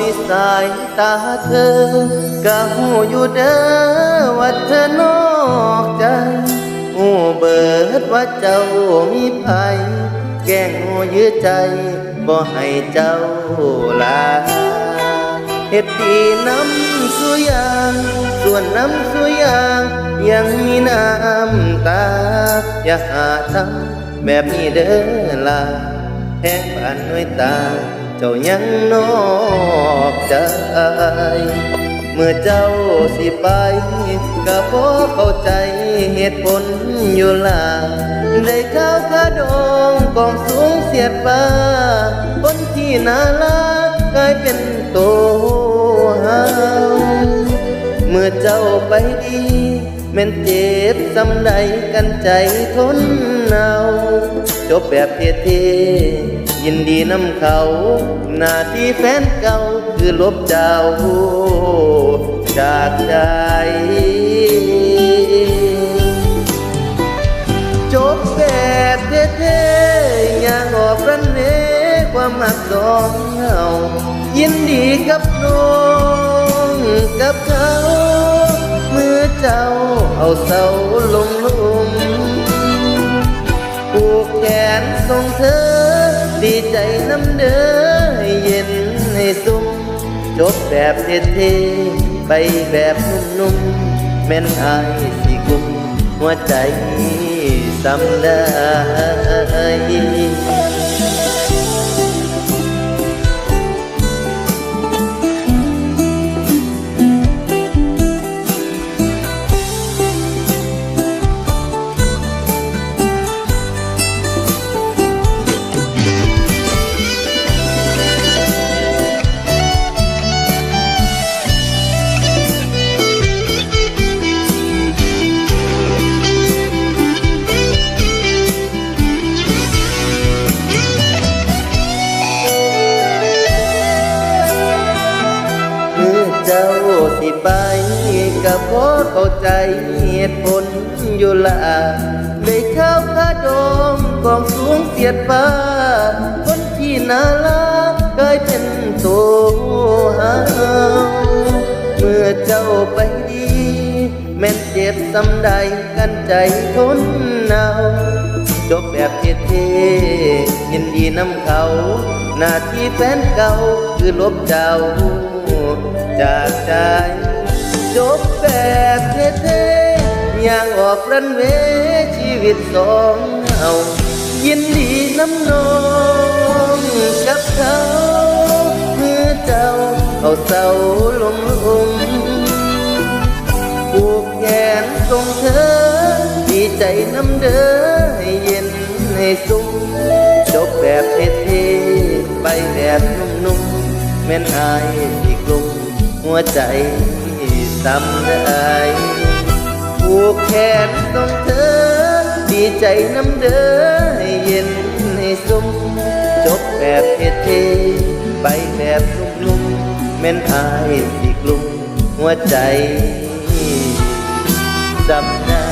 นิสัยตาเธอก็หูอยู่เด้อว่าเธอนอกใจหูเบิดว่าเจ้ามีภัยแก้งหูยื้อใจบ่ให้เจ้าลาเฮ็ดดีน้ำสุยางส่วนน้ำสุยางยังมีน้ำตา อย่าหาทำแบบนี้เด้อล่ะแห้งปานน้อยตา เจ้ายังนอกใจ เมื่อเจ้าสิไปก็พอเข้าใจเหตุผลอยู่ล่ะได้ข้าวขาดองกองสูงเสียดฟ้าคนที่น่ารักกลายเป็นตัวเฮาเมื่อเจ้าไปดีแม่นเจ็บสำใดกันใจทนเอาจบแบบเท่ๆ ยินดีนำเขา หน้าที่แฟนเก่าคือลบเจ้า จากใจจบแบบเท่ๆอย่างออกรันเวความหักสองเฮายินดีกับน้องกับเขาเมื่อเจ้าเอาเสาลงหลุมผูกแขนส่งเธอ ดีใจน้ำเด้อให้เย็นให้สุมจบแบบเท่ๆไปแบบนุ่มๆแม่นอายสิกุมหัวใจสำได้ ไปก็พอเข้าใจเหตุผลอยู่ละได้ข้าวขาดองกองสูงเสียดฟ้า คนที่น่ารักกลายเป็นตัวเฮาเมื่อเจ้าไปดี แม่นเจ็บสำใดกันใจทนเอาวจบแบบเท่ๆยินดีนำเขา หน้าที่แฟนเก่าคือลบเจ้าจากใจ จบแบบเท่ๆอย่างออกรันเวชีวิตสองเฮายินดีน้ำนองกับเขาเมื่อเจ้าเอาเสาลงหลุมผูกแขนส่งเธอ ดีใจน้ำเด้อให้เย็นให้สุมจบแบบเท่ๆไปแบบนุ่มๆแม่นอายที่กลุ่มหัวใจ สำได้ผูกแขนส่งเธอ ดีใจน้ำเด้อให้เย็นให้สุมจบแบบเท่ๆไปแบบนุ่มๆแม่นอายที่กลุ่มหัวใจจำได้